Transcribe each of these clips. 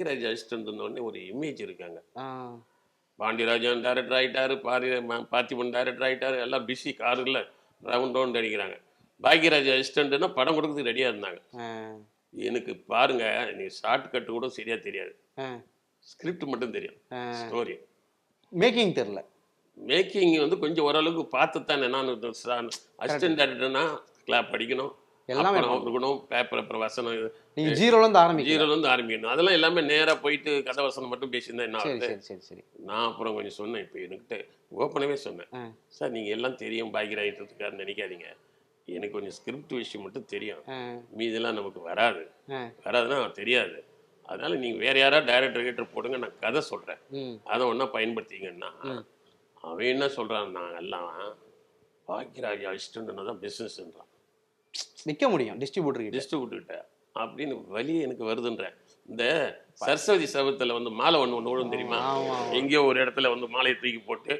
Bhagyaraj assistant உடனே ஒரு image இருக்காங்க. பாண்டியராஜன் டைரக்டர் ஆகிட்டாரு பாரி பார்த்திபன் டைரக்டர் ஆகிட்டாரு எல்லாம் பிஸி காருல ரவுண்ட் ரவுண்ட் அடிக்கிறாங்க. பாக்கியராஜ் அசிஸ்டன்ட்னா படம் கொடுக்கறதுக்கு ரெடியாக இருந்தாங்க. எனக்கு பாருங்க நீ ஷார்ட் கட்டு கூட சரியா தெரியாது. ஸ்கிரிப்ட் மட்டும் தெரியும். ஸ்டோரி மேக்கிங் தெரில மேக்கிங் வந்து கொஞ்சம் ஓரளவுக்கு பார்த்து தானே நான் அசிஸ்டன்ட் டேரக்டர்னா கிளாப் படிக்கணும் எல்லாமே இருக்கணும் பேப்பர் அப்புறம் வசனம் நீங்க ஜீரோல இருந்து ஆரம்பிக்கிறீங்க ஜீரோல இருந்து ஆரம்பிக்கணும். அதெல்லாம் எல்லாமே நேரா போயிட்டு கதை வசனம் மட்டும் பேசியிருந்தா என்ன சரி சரி சரி சரி. நான் அப்புறம் கொஞ்சம் சொன்னேன் இப்போ என்கிட்ட ஓப்பனாகவே சொன்னேன். சார் நீங்கள் எல்லாம் தெரியும் பாக்கியராயிட்டதுக்காக நினைக்காதீங்க. எனக்கு கொஞ்சம் ஸ்கிரிப்ட் விஷயம் மட்டும் தெரியும். மீதெல்லாம் நமக்கு வராது. வராதுன்னா தெரியாது. அதனால நீங்கள் வேற யாராவது டைரக்டர் கிட்ட போடுங்க நான் கதை சொல்கிறேன் ம். அதை ஒன்றா பயன்படுத்திங்கன்னா அவன் என்ன சொல்கிறான் நான் எல்லாம் பாக்கியராஜ் அசிஸ்டன்ட்னா தான் பிஸ்னஸ்ன்றான் நிக்க முடியும் டிஸ்ட்ரிபியூட்டர் கிட்ட. டிஸ்ட்ரிபியூட்டர்கிட்ட அப்படின்னு வலி எனக்கு வருதுன்றேன் இந்த சரஸ்வதி சபத்தில் வந்து மாலை ஒன்று ஒன்று விழும் தெரியுமா? எங்கேயோ ஒரு இடத்துல வந்து மாலையை தூக்கி போட்டு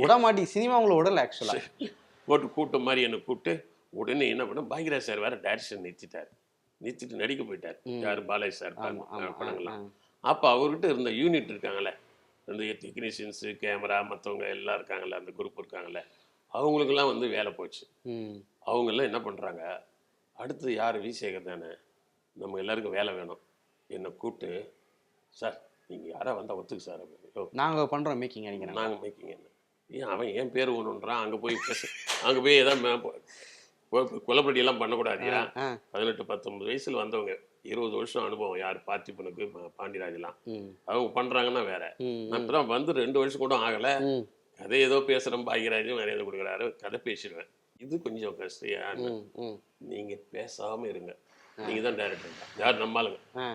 விட மாட்டி சினிமா உங்களை விடல ஆக்சுவலா போட்டு கூட்டம் மாதிரி என்னை கூப்பிட்டு உடனே என்ன பண்ண பாக்யராஜ் சார் வேற டைரக்ஷன் நிறுத்திட்டார். நிறுத்திட்டு நடிக்க போயிட்டார். யார்? பாலாஜி சார் படங்கள்லாம். அப்போ அவர்கிட்ட இருந்த யூனிட் இருக்காங்களே அந்த டெக்னீஷியன்ஸு கேமரா மற்றவங்க எல்லாம் இருக்காங்கல்ல அந்த குரூப் இருக்காங்கல்ல அவங்களுக்கெல்லாம் வந்து வேலை போச்சு. அவங்கெல்லாம் என்ன பண்ணுறாங்க அடுத்து யார் விசேகர் தானே? நம்ம எல்லாருக்கும் வேலை வேணும். என்னை கூப்பிட்டு சார் நீங்கள் யாரா வந்தால் ஒத்துக்கு சார். அப்படின்னு. யோ நாங்க பண்றோம் மேக்கிங் நினைக்கிறேன் நாங்கள் மேக்கிங் என்ன? ஏன் அவன் என் பேர் ஒன்றுன்றான் அங்கே போய் பேச. அங்கே போய் ஏதாவது குலப்படி எல்லாம் பண்ணக்கூடாதியா? பதினெட்டு பத்தொன்பது வயசுல வந்தவங்க. இருபது வருஷம் அனுபவம். யார்? பார்த்திபனுக்கு பாண்டியராஜெல்லாம். அவங்க பண்ணுறாங்கன்னா வேற. நான் இப்பதான் வந்து ரெண்டு வருஷம் கூட ஆகலை. கதை ஏதோ பேசுகிறேன் பாக்யராஜும் வேற ஏதோ கொடுக்குறாரு. கதை பேசிடுவேன். இது கொஞ்சம் கஷ்டம் ம் நீங்கள் பேசாமல் இருங்க. நீங்கள் தான் டேரக்டர் யார் நம்மாளுங்க ஆ.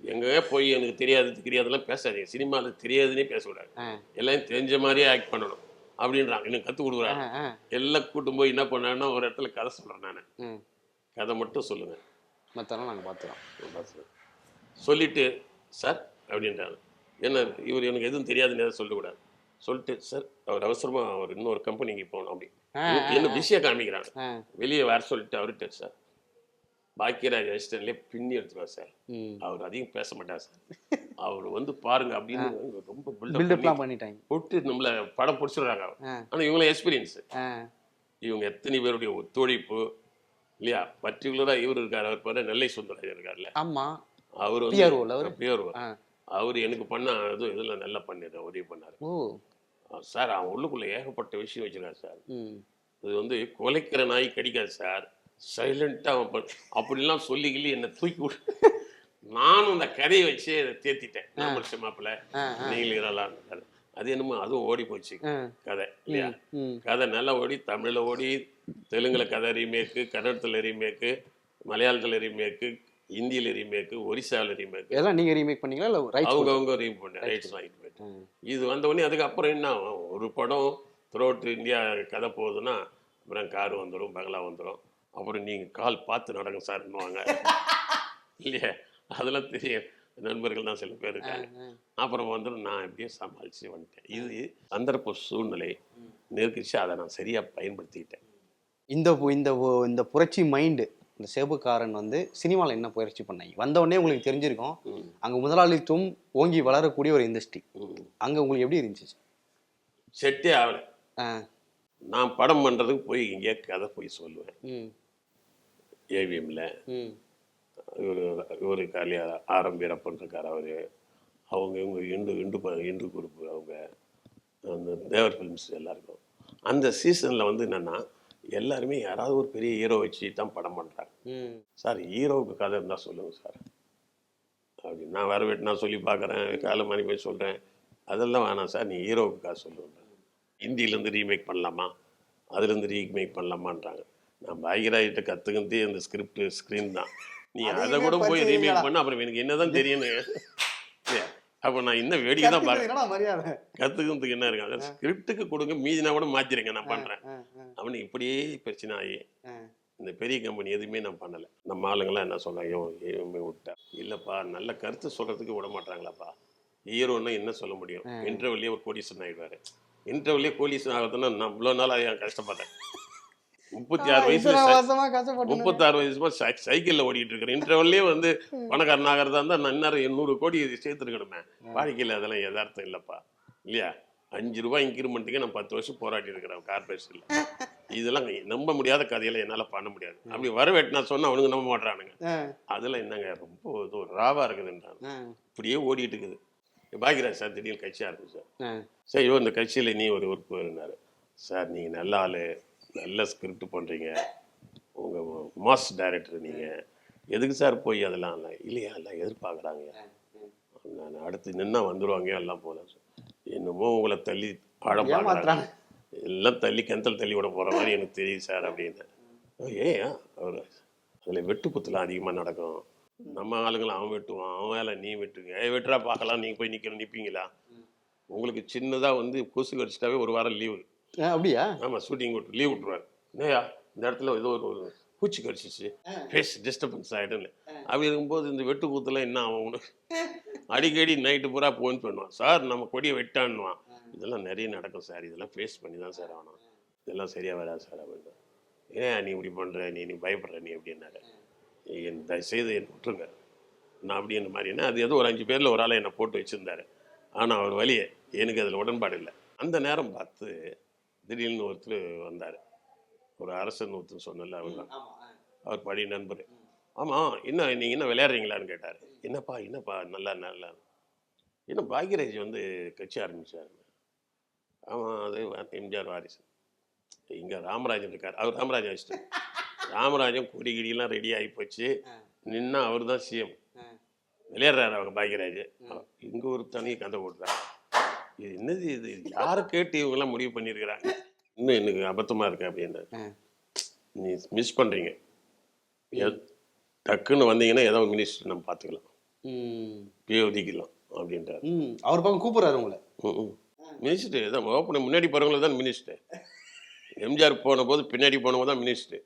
எங்கே போய் எனக்கு தெரியாது தெரியாதெல்லாம் பேசாதீங்க. சினிமாவில் தெரியாதுன்னே பேசக்கூடாது எல்லாம் தெரிஞ்ச மாதிரியே ஆக்ட் பண்ணணும் அப்படின்றாங்க. எனக்கு கற்றுக் கொடுக்குறாங்க. எல்லாம் கூட்டும் போய் என்ன பண்ணாங்கன்னா ஒரு இடத்துல கதை சொல்கிறேன் நான். கதை மட்டும் சொல்லுங்கள் மற்றெல்லாம் நாங்கள் பார்த்துறோம் சொல்லிட்டு சார் அப்படின்றாங்க. என்ன இவர் எனக்கு எதுவும் தெரியாதுன்னு எதுவும் சொல்லக்கூடாது சொல்லிட்டு சார் அவர் அவசரமாக அவர் இன்னொரு கம்பெனிக்கு போகணும் அப்படி. என்ன பிஸியாக காமிக்கிறாங்க வெளியே வர சொல்லிட்டு அவர்கிட்ட சார் பாக்கியராஜ் ரெஸ்டன்ட்லேயே பின்னி எடுத்துருவார் சார். அவர் அதிகம் பேச மாட்டார் சார். அவர் வந்து பாருங்க அப்படின்னு ரொம்ப பில்டப் பில்டப்லாம் பண்ணிட்டாங்க. போட்டு நம்மள படம் பிடிச்சிடுறாங்க ஆ. ஆனால் இவங்களும் எக்ஸ்பீரியன்ஸ் இவங்க எத்தனை பேருடைய ஒத்துழைப்பு இல்லையா? பர்டிகுலராக இவர் இருக்கார் அவர் பேர் நெல்லை சுந்தரராஜன் இருக்கார்ல ஆமா. அவர்? பிஆர்ஓ அவர். எனக்கு பண்ண அது இதில் நல்லா பண்ணிடுறேன் உதவி பண்ணார். சார் அவன் உள்ளுக்குள்ளே ஏகப்பட்ட விஷயம் வச்சிருக்கான் சார். இது வந்து குலைக்கிற நாய் கடிக்காது சார். சைலண்ட்டாக அவன் அப்படிலாம் சொல்லி கிள்ளி என்னை தூக்கி விட்டு நானும் அந்த கதையை வச்சே அதை தேத்திட்டேன். நான் முடிச்ச மாப்பிள்ள நீங்களும் இதெல்லாம் கதை. அது என்னமோ அதுவும் ஓடி போச்சு. கதை இல்லையா? கதை நல்லா ஓடி தமிழில் ஓடி தெலுங்குல கதை ரீமேக்கு கன்னடத்தில் ரீமேக்கு மலையாளத்தில் ரீமேக்கு ஹிந்தியில் ரீமேக்கு ஒரிசாவில் ரீமேக்கு இதெல்லாம் நீங்க ரீமேக் பண்ணீங்களா இல்ல அவங்க அவங்க ரீம் பண்ண ரைட்ஸ் வாங்கிட்டு இது வந்த உடனே அதுக்கப்புறம் என்ன? ஒரு படம் த்ரோட் இந்தியா கதை போகுதுன்னா அப்புறம் கார் வந்துடும் பங்களா வந்துடும் அப்புறம் நீங்கள் கால் பார்த்து நடங்க சார்னுவாங்க இல்லையா? அதெல்லாம் தெரியும். நண்பர்கள் தான் சில பேர் இருக்காங்க. அப்புறம் வந்துடும் நான் எப்படியோ சமாளித்து வந்துட்டேன். இது சந்தர்ப்ப சூழ்நிலை. நெருக்கிச்சு அதை நான் சரியாக பயன்படுத்திக்கிட்டேன். இந்த இந்த இந்த புரட்சி மைண்டு இந்த சேபுக்காரன் வந்து சினிமாவில் என்ன புரட்சி பண்ணாங்க வந்த உடனே உங்களுக்கு தெரிஞ்சிருக்கும். அங்க முதலாளித்துவம் ஓங்கி வளரக்கூடிய ஒரு இண்டஸ்ட்ரி. அங்க உங்களுக்கு எப்படி இருந்துச்சு? செட்டே ஆகலை. நான் படம் பண்ணுறதுக்கு போய் இங்கே கதை போய் சொல்லுவேன். ஏவிஎம்ல. இவர் இவர் காலியா ஆரம்பீரப்பன் இருக்கார் அவர். அவங்க இவங்க இண்டு இண்டு இண்டு குரூப் அவங்க. அந்த தேவர் ஃபிலிம்ஸ் எல்லாருக்கும். அந்த சீசனில் வந்து என்னென்னா எல்லாருமே யாராவது ஒரு பெரிய ஹீரோ வச்சு தான் படம் பண்ணுறாங்க சார் ஹீரோவுக்கு கதை இருந்தால் சொல்லுங்கள் சார். அப்படி நான் வர வெட்டு நான் சொல்லி பார்க்குறேன் காலை மணி போய் சொல்கிறேன் அதெல்லாம் வேணாம் சார் நீ ஹீரோவுக்கு காசு சொல்லுங்க ஹிந்திலேருந்து ரீமேக் பண்ணலாமா? அதுலேருந்து ரீமேக் பண்ணலாமான்றாங்க. நான் பாகிராயிட்ட கற்றுக்கிட்டே இந்த ஸ்கிரிப்ட் ஸ்க்ரீன் தான். நீ அதை கூட போய்? ரீமேக் பண்ண அப்புறம் எனக்கு என்னதான் தெரியும்னு? அப்போ நான் இன்னும் வேடிக்கை தான் பார்க்குறேன் கற்றுக்கிறதுக்கு என்ன இருக்கு அது ஸ்கிரிப்டுக்கு கொடுங்க மீதினா கூட மாற்றிருங்க நான் பண்ணுறேன் அவனுக்கு இப்படியே பிரச்சனை ஆகி. இந்த பெரிய கம்பெனி எதுவுமே நான் பண்ணலை. நம்ம ஆளுங்கெல்லாம் என்ன சொல்கிறாங்க இவன் விட்டா. இல்லைப்பா நல்ல கருத்து சொல்கிறதுக்கு விட மாட்டாங்களாப்பா ஹீரோன்னா என்ன சொல்ல முடியும்? இன்டர்வியூலேயே ஒரு கோடீஸ்வரன் ஆகிடுவார் இன்டர்வியூலேயே கோடீஸ்வரன் ஆகிறதுன்னா நான் இவ்வளோ நாள் கஷ்டப்பட்டேன்? முப்பத்தி ஆறு வயசுல முப்பத்தாறு வயசுமா சை- சைக்கிள்ல ஓடிட்டு இருக்கிறேன் இன்டர்வல்லே வந்து பணக்காரன் ஆகிறதா இருந்தா நான் இன்னும் எண்ணூறு கோடி சேர்த்துருக்கணுமே. வாழ்க்கையில் அதெல்லாம் யதார்த்தம் இல்லப்பா. இல்லையா? அஞ்சு ரூபாய் இன்க்ரிமெண்ட்டுக்கு நான் பத்து வருஷம் போராடி இருக்கிறேன் கார்பரேஷன்ல இதெல்லாம் நம்ப முடியாத கதையில என்னால பண்ண முடியாது. அப்படி வரவேட்டு நான் சொன்னா அவனுங்க நம்ப மாட்றானுங்க. ஆ, அதெல்லாம் என்னங்க ரொம்ப இது ஒரு ராவா இருக்குதுன்றாங்க இப்படியே ஓடிட்டு இருக்குது பாக்யராஜ் சார் திடீர்னு கட்சி ஆரம்பிச்சு சார். சார் ஐயோ இந்த கட்சியில் நீ ஒரு உறுப்பு இருந்தார். சார் நீங்கள் நல்ல ஆள். நல்ல ஸ்கிரிப்ட் பண்ணுறீங்க உங்கள் மாஸ் டைரக்டர் நீங்கள் எதுக்கு சார் போய் அதெல்லாம் இல்லை இல்லையா? எல்லாம் எதிர்பார்க்குறாங்க. நான் அடுத்து நின்னா வந்துடுவாங்க எல்லாம் போல. என்னமோ உங்களை தள்ளி ஏமாத்துறாங்க. எல்லாம் தள்ளி கிணத்துல தள்ளி விட போகிற மாதிரி எனக்கு தெரியுது சார் அப்படின்னு. ஏன் அவர் அதில் வெட்டுக்குத்துலாம் அதிகமாக நடக்கும். நம்ம ஆளுங்களை அவன் வெட்டுவான். அவன் வேலை நீ வெட்டுங்க. ஏ வெட்டுறா பார்க்கலாம். நீங்கள் போய் நிற்கிற நிற்பீங்களா உங்களுக்கு சின்னதாக வந்து கொசு கடிச்சிட்டாவே ஒரு வாரம் லீவு அப்படியா? ஆமாம் ஷூட்டிங் விட்டு லீவ் விட்ருவாரு என்னையா இந்த இடத்துல ஏதோ ஒரு பூச்சி கடிச்சிச்சு ஃபேஸ் டிஸ்டர்பன்ஸ் ஆகிடுன்னு அப்படி இருக்கும்போது இந்த வெட்டு கூத்துல என்ன ஆகும்? உனக்கு அடிக்கடி நைட்டு பூரா போன் பண்ணுவான். சார் நம்ம கொடியை வெட்டான்னுவான். இதெல்லாம் நிறைய நடக்கும் சார். இதெல்லாம் ஃபேஸ் பண்ணி தான் சார் ஆகணும். இதெல்லாம் சரியாக வராது சார் அப்படின்னு ஏன் நீ இப்படி பண்ணுற நீ நீ பயப்படுற நீ அப்படின்னாரு. என் தயவுசெய்து என்னை விட்டுருங்க. நான் அப்படி இந்த மாதிரின்னா அது ஏதோ ஒரு அஞ்சு பேரில் ஒரு ஆளை என்னை போட்டு வச்சுருந்தாரு. ஆனால் அவர் வழியே எனக்கு அதில் உடன்பாடு இல்லை. அந்த நேரம் பார்த்து திடீர்னு ஒருத்தர் வந்தார். ஒரு அரசன் ஒருத்தர் சொன்னல அவர் தான் அவர் படி நண்பர். ஆமாம் என்ன நீங்கள் என்ன விளையாடுறீங்களான்னு கேட்டார். என்னப்பா என்னப்பா நல்லா நல்லா. என்ன பாக்யராஜ் வந்து கட்சி ஆரம்பிச்சார் ஆமாம் அது எம்ஜிஆர் வாரிசு. இங்கே ராமராஜன் இருக்கார். அவர் ராமராஜன் வச்சுட்டார் ராமராஜன் கொடி கிடியெல்லாம் ரெடி ஆகி போச்சு. நின்னா அவர் தான் சிஎம் விளையாடுறாரு அவங்க பாக்யராஜ். இங்கே ஒரு தனி கதை போட்டுறாங்க இது என்னது இது? யாரை கேட்டு இவங்கெல்லாம் முடிவு பண்ணியிருக்கிறாங்க இன்னும் எனக்கு அபத்தமாக இருக்கு அப்படின்னு. நீ மிஸ் பண்ணுறீங்க டக்குன்னு வந்தீங்கன்னா ஏதோ மினிஸ்டர் நம்ம பார்த்துக்கலாம். ம். பிஏ ஒதுக்கிடலாம் அப்படின்றார். ம். அவர் பக்கம் கூப்பிடுறாரு உங்களை. மினிஸ்டர் தான் ஓப்பன் முன்னாடி போகிறவங்கள தான் மினிஸ்டர் எம்ஜிஆர் போன போது பின்னாடி போனவங்க தான் மினிஸ்டர்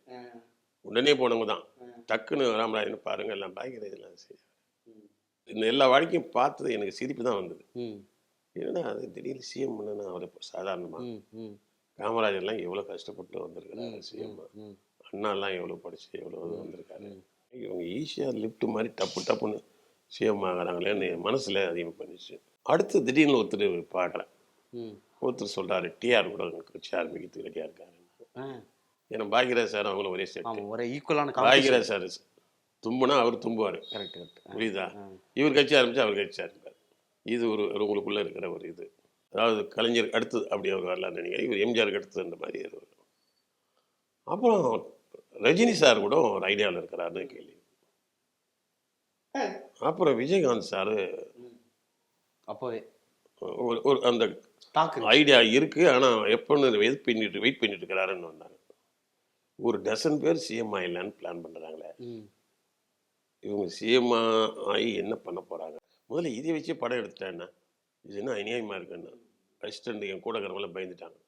உடனே போனவங்க தான். டக்குன்னு ராமராஜன் பாருங்க எல்லாம் பாய்க்கிறதுலாம் சரி இந்த எல்லா வாழ்க்கையும் பார்த்தது எனக்கு சிரிப்பு தான் வந்தது. ம். என்னடா அது திடீர்னு சிஎம் பண்ணனா அவர் சாதாரணமாக காமராஜர்லாம் எவ்வளோ கஷ்டப்பட்டு வந்திருக்கிறாரு சிஎம் அண்ணாலாம் எவ்வளோ படிச்சு எவ்வளோ வந்திருக்காரு. இவங்க ஈஸியாக லிஃப்ட் மாதிரி டப்பு டப்புன்னு சிஎம் ஆகிறாங்களேன்னு என் மனசில் அதிகமாக பண்ணிச்சு அடுத்து திடீர்னு ஒருத்தர் பார்க்குறேன் ஒருத்தர் சொல்கிறாரு டிஆர் கூட கட்சி ஆரம்பிக்கிறதுக்கு ரெடியாக இருக்காரு ஏன்னா பாக்யராஜ் சார் அவங்களும் ஒரே ஆமாம் ஒரே ஈக்குவலான பாக்யராஜ் சார் தும்புனா அவர் தும்புவார். கரெக்ட் கரெக்ட் புரியுதா? இவர் கட்சி ஆரம்பிச்சா அவர் கட்சி ஆரம்பிப்பார். இது ஒரு உங்களுக்குள்ள இருக்கிற ஒரு இது. அதாவது கலைஞர் அடுத்தது அப்படி அவர் வரலான்னு நினைக்கிறேன். இவர் எம்ஜிஆருக்கு அடுத்ததுன்ற மாதிரி இது வரும் அப்புறம் ரஜினி சார் கூட ஒரு ஐடியாவில் இருக்கிறாருன்னு கேள்வி. அப்புறம் விஜயகாந்த் சார். அப்போவே. ஒரு ஒரு அந்த ஐடியா இருக்கு ஆனால் எப்போன்னு வெயிட் பண்ணிட்டு வெயிட் பண்ணிட்டு இருக்கிறாருன்னு வந்தாங்க. ஒரு டசன் பேர் சிஎம் ஆயிடலான்னு பிளான் பண்ணுறாங்களே இவங்க சிஎம் ஆகி என்ன பண்ண போகிறாங்க முதல்ல இதை வச்சு படம் எடுத்துட்டேன்னா இது என்ன அநியாயமாக இருக்குன்னு. அசிஸ்டண்ட் என் கூட இருக்கிறவங்கள பயந்துட்டாங்க.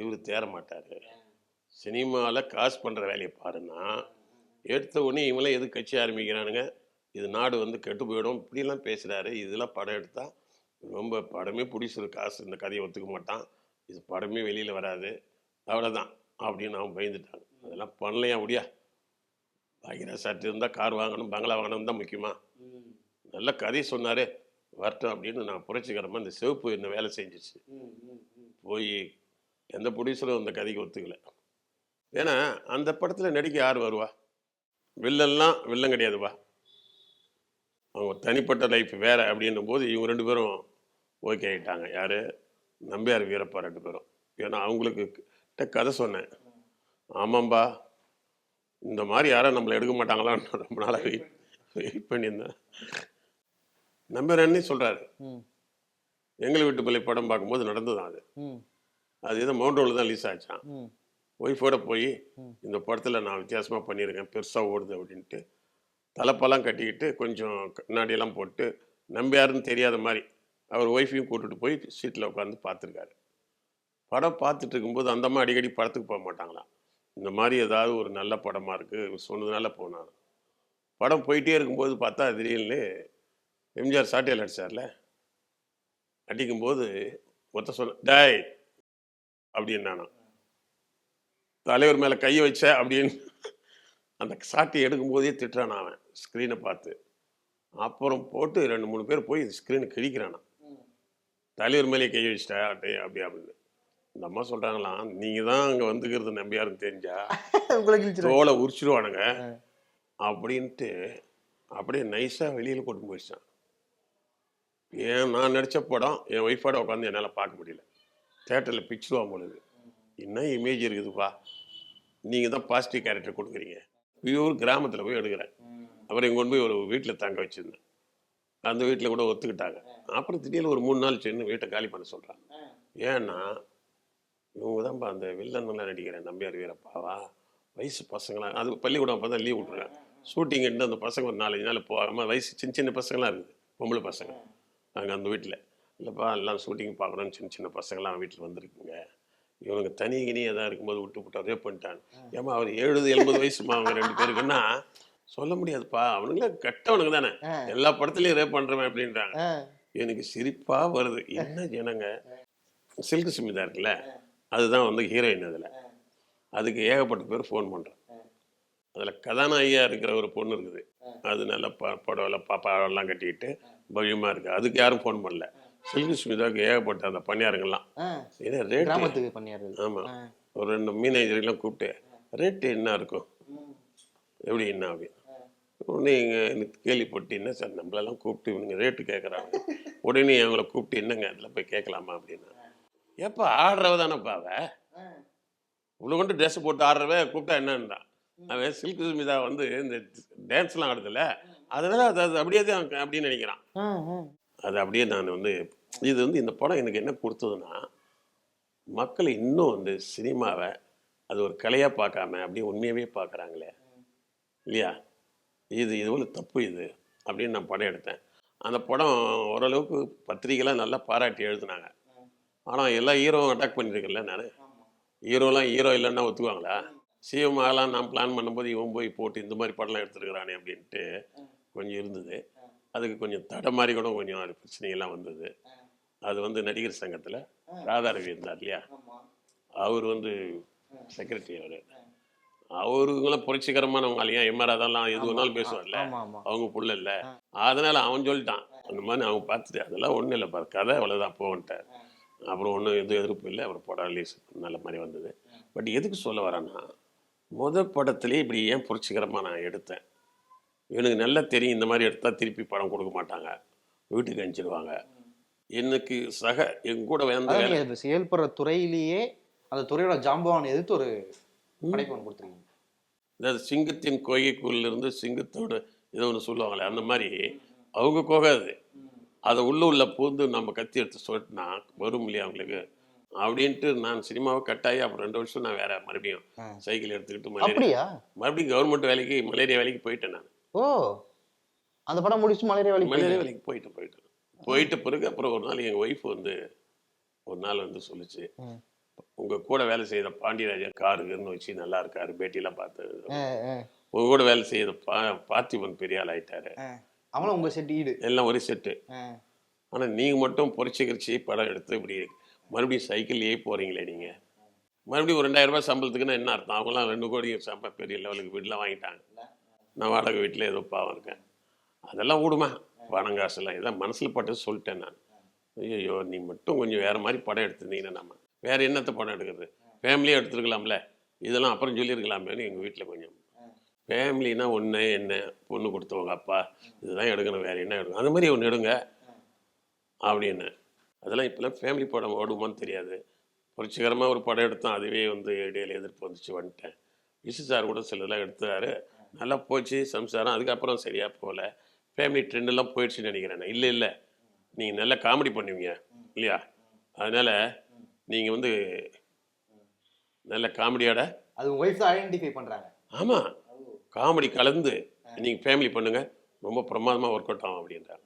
இவர் தேர மாட்டார். சினிமாவில் காசு பண்ணுற வேலையை பாருன்னா எடுத்த உடனே இவங்களாம் எது கட்சி ஆரம்பிக்கிறானுங்க? இது நாடு வந்து கெட்டு போயிடும். இப்படிலாம் பேசுகிறாரு இதெல்லாம் படம் எடுத்தால் ரொம்ப படமே பிடிச்சிரு காசு இந்த கதையை ஒத்துக்க மாட்டான். இது படமே வெளியில் வராது. அவ்வளோதான் அப்படின்னு அவன் பயந்துட்டாங்க அதெல்லாம் பண்ணலையா அப்படியா பாக்கியராஜ் சார்ட்டு இருந்தால் கார் வாங்கணும் பங்களா வாங்கணும் தான் முக்கியமாக நல்ல கதை சொன்னாரே வரட்டும் அப்படின்னு நான் புரட்சிகரமாக இந்த சிவப்பு என்ன வேலை செஞ்சிச்சு. போய் எந்த ப்ரொடியூசரும் அந்த கதைக்கு ஒத்துக்கல. ஏன்னா அந்த படத்தில் நடிக்க யார் வருவா? வில்லெல்லாம் வில்லன் கிடையாதுவா அவங்க தனிப்பட்ட லைஃப் வேற அப்படின்னும் போது இவங்க ரெண்டு பேரும் ஓகே ஆகிட்டாங்க யார்? நம்பியார் வீரப்பா ரெண்டு பேரும். ஏன்னா அவங்களுக்கு கிட்ட கதை சொன்னேன். ஆமாம்பா இந்த மாதிரி யாரும் நம்மளை எடுக்க மாட்டாங்களான்னு ரொம்ப நாளாக வெயிட் வெயிட் பண்ணியிருந்தேன். அண்ணே சொல்கிறாரு எங்களை வீட்டு பிள்ளை படம் பார்க்கும்போது நடந்ததான் அது. அது ஏதோ மவுண்ட் ரோடில் தான் ரிலீஸ் ஆச்சான் ஒய்ஃபோட போய். இந்த படத்தில் நான் வித்தியாசமாக பண்ணியிருக்கேன் பெருசாக ஓடுது அப்படின்ட்டு தலைப்பெல்லாம் கட்டிக்கிட்டு கொஞ்சம் கண்ணாடியெல்லாம் போட்டு நம்பியாருன்னு தெரியாத மாதிரி அவர் ஒய்ஃபையும் கூட்டிட்டு போய் சீட்டில் உட்காந்து பார்த்துருக்காரு. படம் பார்த்துட்டு இருக்கும்போது அந்த அம்மா அடிக்கடி படத்துக்கு போக மாட்டாங்களாம் இந்த மாதிரி ஏதாவது ஒரு நல்ல படமாக இருக்குது சொன்னதுனால போனாங்க படம் போயிட்டே இருக்கும்போது பார்த்தா திடீர்னு எம்ஜிஆர் சாட்டியல் அடிச்சார்ல அடிக்கும்போது ஒருத்த சொன்ன டேய் அப்படின்னு நானா தலைவர் மேலே கையை வச்ச அப்படின்னு அந்த சாட்டி எடுக்கும்போதே திட்டுறான் அவன் ஸ்க்ரீனை பார்த்து. அப்புறம் போட்டு ரெண்டு மூணு பேர் போய் ஸ்க்ரீனை கிழிக்கிறானா தலைவர் மேலே கை வச்சிட்டா அப்படியே அப்படி அப்படின்னு. இந்த அம்மா சொல்கிறாங்களாம் நீங்கள் தான் அங்கே வந்துக்கிறது நம்பியாருன்னு தெரிஞ்சா தோலை உரிச்சிடுவானுங்க அப்படின்ட்டு அப்படியே நைஸாக வெளியில் கொண்டு போயிடுச்சான் ஏன் நான் நடித்த படம் என் ஒய்ஃபோட உட்காந்து என்னால் பார்க்க முடியல. தேட்டரில் பிச்சுடுவான் பொழுது என்ன இமேஜ் இருக்குதுப்பா? நீங்கள் தான் பாசிட்டிவ் கேரக்டர் கொடுக்குறீங்க. பியூர் கிராமத்தில் போய் எடுக்கிறேன். அப்புறம் இங்கே கொண்டு போய் ஒரு வீட்டில் தங்க வச்சுருந்தேன். அந்த வீட்டில் கூட ஒத்துக்கிட்டாங்க. அப்புறம் திடீர்னு ஒரு மூணு நாள் சென்று வீட்டை காலி பண்ண சொல்கிறாங்க ஏன்னா இவங்க தான்ப்பா அந்த வில்லன்லாம் நடிக்கிறேன் நம்பியார் வீரப்பாவா? வயசு பசங்களாம் அது பள்ளிக்கூடம் அப்போ தான் லீவ் விட்ருக்காங்க ஷூட்டிங்கிட்டு அந்த பசங்க ஒரு நாலஞ்சு நாள் போகாமல் வயசு சின்ன சின்ன பசங்களாம் இருக்குது. பொம்பளை பசங்க. அங்கே அந்த வீட்டில் இல்லைப்பா எல்லாம் ஷூட்டிங் பார்க்கணும்னு சின்ன சின்ன பசங்களாம் வீட்டில் வந்திருக்குங்க. இவனுக்கு தனி கினி எதாவது இருக்கும்போது விட்டு விட்டு ரேப் பண்ணிட்டான் ஏமா அவர் எழுபது எண்பது வயசுமா அவங்க ரெண்டு பேருக்குன்னா சொல்ல முடியாதுப்பா. அவனுங்களே கெட்டவனுங்க தானே. எல்லா படத்துலையும் ரேப் பண்ணுறவன் அப்படின்றாங்க. எனக்கு சிரிப்பாக வருது. என்ன ஜனங்க? சில்க் சுமிதா இருக்குல்ல? அதுதான் வந்து ஹீரோயின் அதில். அதுக்கு ஏகப்பட்ட பேர் ஃபோன் பண்ணுறேன் அதில் கதாநாயகியாக இருக்கிற ஒரு பொண்ணு இருக்குது. அது நல்ல ப புடவைல பாப்பாவெல்லாம் கட்டிக்கிட்டு பவ்யமாக இருக்குது அதுக்கு யாரும் ஃபோன் பண்ணல. சில்க் சுமிதாவுக்கு ஏகப்பட்ட அந்த பணியாருங்கெல்லாம் ஏன்னா ரேட்டு கிராமத்துக்கு ஆமாம் ஒரு ரெண்டு மீனேஜர்லாம் கூப்பிட்டு ரேட்டு என்ன இருக்கும்? எப்படி என்ன அப்படின்னு உடனே இங்கே எனக்கு கேள்விப்பட்டு என்ன சார் நம்மளெல்லாம் கூப்பிட்டு இவனுங்க ரேட்டு கேட்குறாங்க உடனே அவங்கள கூப்பிட்டு என்னங்க அதில் போய் கேட்கலாமா? அப்படின்னா. ஏப்பா ஆடுறவ தானேப்பா அவ? இவ்வளோ கொண்டு ட்ரெஸ் போட்டு ஆடுறவ கூப்பிட்டா என்னன்றான். அவன் சில்க் சுமிதா வந்து இந்த டான்ஸ்லாம் ஆடுதுல்ல? அதனால அது அது அப்படியே தான் அப்படின்னு நினைக்கிறான். அது அப்படியே நான் வந்து இது வந்து இந்த படம் எனக்கு என்ன கொடுத்ததுன்னா மக்கள் இன்னும் வந்து சினிமாவை அது ஒரு கலையாக பார்க்காம அப்படியே உண்மையாகவே பார்க்குறாங்களே. இல்லையா? இது இது ஒரு தப்பு இது அப்படின்னு நான் படம் எடுத்தேன். அந்த படம் ஓரளவுக்கு பத்திரிக்கைலாம் நல்லா பாராட்டி எழுதுனாங்க. ஆனால் எல்லா ஹீரோவும் அட்டாக் பண்ணியிருக்கேன்ல நான். ஹீரோலாம் ஹீரோ இல்லைன்னா ஒத்துக்குவாங்களா? சிஎம்ஆலாம் நான் பிளான் பண்ணும்போது இவன் போய் போட்டு இந்த மாதிரி படம்லாம் எடுத்துருக்கிறானே அப்படின்ட்டு கொஞ்சம் இருந்தது. அதுக்கு கொஞ்சம் தடை மாதிரி கூட கொஞ்சம் பிரச்சனைகள்லாம் வந்தது. அது வந்து நடிகர் சங்கத்தில் ராதாரவி இருந்தார் இல்லையா? அவர் வந்து செக்ரட்டரி அவர். அவருங்களாம் புரட்சிகரமானவங்க இல்லையா? எம்ஆர் அதெல்லாம் எது வேணாலும் பேசுவார்ல அவங்க புள்ள இல்லை. அதனால அவன் சொல்லிட்டான். அந்த மாதிரி அவங்க பார்த்துட்டு அதெல்லாம் ஒன்றும் இல்லைப்பா கதை அவ்வளோதான் போன்ட்டார் அப்புறம் ஒன்றும் எதுவும் எதிர்ப்பு இல்லை. அப்புறம் படம் ரிலீஸ் நல்ல மாதிரி வந்தது. பட் எதுக்கு சொல்ல வரேன்னா முத படத்துலேயே இப்படி ஏன் புரட்சிகரமாக நான் எடுத்தேன்? இவனுக்கு நல்லா தெரியும் இந்த மாதிரி எடுத்தால் திருப்பி படம் கொடுக்க மாட்டாங்க. வீட்டுக்கு அனுப்பிச்சிடுவாங்க. எனக்கு சக என் கூட வந்து செயல்படுற துறையிலேயே அந்த துறையோட ஜாம்பவான் எதிர்த்து ஒரு படைப்பு ஒன்று கொடுத்துருக்கீங்க. அதாவது சிங்கத்தின் இருந்து சிங்கத்தோட ஏதோ ஒன்று சொல்லுவாங்களே அந்த மாதிரி அவங்க கோகாது. அதை உள்ள உள்ள பூந்து நம்ம கத்தி எடுத்து சொட்டினா வரும் இல்லையா அவங்களுக்கு? அப்படின்ட்டு நான் சினிமாவை கட்டாயி அப்புறம் ரெண்டு வருஷம் நான் வேற மறுபடியும். சைக்கிள் எடுத்துக்கிட்டு மலேரியா மறுபடியும் கவர்மெண்ட் வேலைக்கு மலேரியா வேலைக்கு போயிட்டேன் நான். ஓ அந்த படம் முடிச்சு மலேரியா வேலைக்கு போயிட்டு- வேலைக்கு போயிட்டு போயிட்டேன் போயிட்ட பிறகு அப்புறம் ஒரு நாள் எங்கள் ஒய்ஃப் வந்து ஒரு நாள் வந்து சொல்லுச்சு. உங்க கூட வேலை செய்த பாண்டியராஜன் காருன்னு வச்சு நல்லா இருக்காரு பேட்டிலாம் பார்த்து ஆ, ஆ, உங்க கூட வேலை செய்த பா பார்த்திபன் பெரிய ஆள் ஆயிட்டாரு. அவனும் உங்க செட் ஈடு. எல்லாம் ஒரே செட்டு. ஆனா நீங்க மட்டும் பொறிச்சு கிரிச்சு படம் எடுத்து இப்படி மறுபடியும் சைக்கிள்லயே போறீங்களே நீங்க. மறுபடியும் ஒரு ரெண்டாயிரம் ரூபாய் சம்பளத்துக்குன்னா என்ன அர்த்தம்? அவங்களாம் ரெண்டு கோடி சம்பளம் பெரிய லெவலுக்கு வீட்டுலாம் வாங்கிட்டாங்க. நான் வாடகை வீட்டில் ஏதோ பாவம் இருக்கேன். அதெல்லாம் ஓடுமா பணம் காசுலாம் இதான் மனசில் பட்டு சொல்லிட்டேன் நான். ஐயோ நீ மட்டும் கொஞ்சம் வேறு மாதிரி படம் எடுத்திருந்தீங்கன்னா நம்ம. வேறு என்னத்த படம் எடுக்கிறது? ஃபேமிலியாக எடுத்துருக்கலாம்ல. இதெல்லாம் அப்புறம் சொல்லியிருக்கலாமேன்னு எங்கள் வீட்டில் கொஞ்சம். ஃபேமிலினா ஒன்று என்ன? பொண்ணு கொடுத்தவங்க அப்பா. இதுதான் எடுக்கணும். வேறு என்ன எடுக்கணும்? அந்த மாதிரி ஒன்று எடுங்க. அப்படின்னு அதெல்லாம் இப்போல்லாம் ஃபேமிலி படம் ஓடுமான்னு தெரியாது. புரட்சிகரமாக ஒரு படம் எடுத்தோம் அதுவே வந்து இடையில எதிர்ப்பு வந்துச்சு வந்துட்டேன். விசு சார் கூட சிலதெல்லாம் எடுத்தாரு. நல்லா போச்சு சம்சாரம். அதுக்கப்புறம் சரியாக போகல. ஃபேமிலி ட்ரெண்டெல்லாம் போயிடுச்சுன்னு நினைக்கிறேன் நான். இல்லை இல்லை. நீங்கள் நல்லா காமெடி பண்ணுவீங்க இல்லையா? அதனால் நீங்கள் வந்து நல்ல காமெடியோட அது ஒய்ஃப் ஐடென்டிஃபை பண்றாங்க. ஆமாம் காமெடி கலந்து நீங்கள் ஃபேமிலி பண்ணுங்கள் ரொம்ப பிரமாதமாக ஒர்க் அவுட் ஆகும் அப்படின்றாங்க.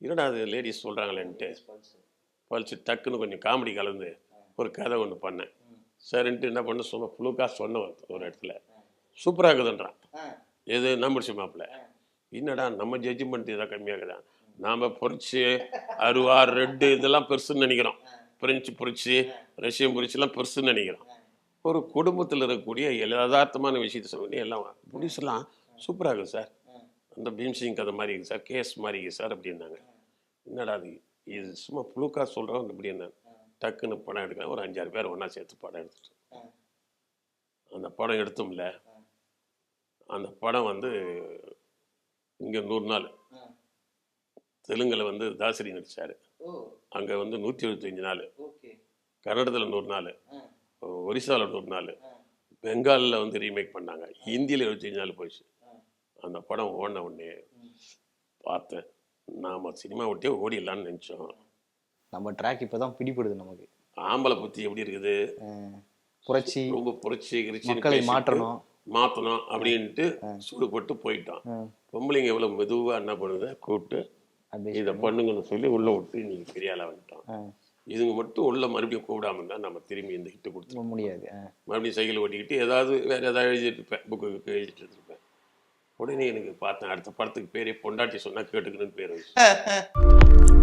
என்னடா அது லேடிஸ் சொல்கிறாங்களேன்ட்டு பழிச்சு டக்குன்னு கொஞ்சம் காமெடி கலந்து ஒரு கதை ஒன்று பண்ணேன். சரின்ட்டு என்ன பண்ண சும்மா புழுக்கா சொன்ன ஒரு இடத்துல. சூப்பராக இருக்குதுன்றான் எது? நம்பிடுச்சு மாப்பிள்ள. என்னடா நம்ம ஜட்ஜ்மெண்ட் இதாக கம்மியாகுதான். நாம் பொரிச்சு அருவா ரெட்டு இதெல்லாம் பெருசுன்னு நினைக்கிறோம். பிரெஞ்சு பொரிச்சு ரஷ்யன் பொரிச்சுலாம் பெருசுன்னு நினைக்கிறோம். ஒரு குடும்பத்தில் இருக்கக்கூடிய யதார்த்தமான விஷயத்த சொல்லி எல்லாம் புடிசெல்லாம் சூப்பராக இருக்குது சார். அந்த பீம்சிங் கதை மாதிரி இருக்குது சார். கேஸ் மாதிரி இருக்குது சார் அப்படின்னாங்க. என்னடா அது? இது சும்மா புழுக்கா சொல்கிறோம் அப்படின்னு டக்குன்னு படம் எடுக்கிறேன் ஒரு அஞ்சாறு பேர் ஒன்றா சேர்த்து படம் எடுத்துட்டு அந்த படம் எடுத்தோம்ல. அந்த படம் வந்து இங்கே நூறு நாள். தெலுங்கில் வந்து தாசரி நடிச்சார். அங்கே வந்து நூற்றி எழுபத்தஞ்சு நாள் கன்னடத்தில் நூறு நாள். ஒரிசாவில் நூறு நாள். பெங்காலில் வந்து ரீமேக் பண்ணாங்க. ஹிந்தியில் எழுபத்தஞ்சு நாள் போயிடுச்சு அந்த படம் ஓடின உடனே பார்த்தேன். நாம் சினிமா விட்டே ஓடிடலான்னு நினச்சோம். நம்ம ட்ராக் இப்பதான் பிடிபடுது நமக்கு. ஆம்பளை புத்தி எப்படி இருக்குது? புரட்சி. ரொம்ப புரட்சி மக்களை மாற்றணும். மாற்றணும் அப்படின்ட்டு சூடு போட்டு போயிட்டோம் அஹ் பொம்பளைங்க எவ்வளோ மெதுவாக என்ன பண்ணுது? கூப்பிட்டு இதை பண்ணுங்கன்னு சொல்லி உள்ளே விட்டு நீங்கள் பெரிய ஆளாக வந்துட்டோம் இதுங்க மட்டும் உள்ள மறுபடியும் கூப்பிடாம இருந்தால் நம்ம திரும்பி இந்த ஹிட்டு கொடுத்துருவோம் முடியாது மறுபடியும் சைக்கிள் ஓட்டிக்கிட்டு ஏதாவது வேறு ஏதாவது எழுதிட்டு இருப்பேன் புக்கு எழுதிட்டு இருப்பேன் உடனே எனக்கு பார்த்தேன் அடுத்த படத்துக்கு பேரே பொண்டாட்டி சொன்னால் கேட்டுக்கணும்னு பேர் வச்சு.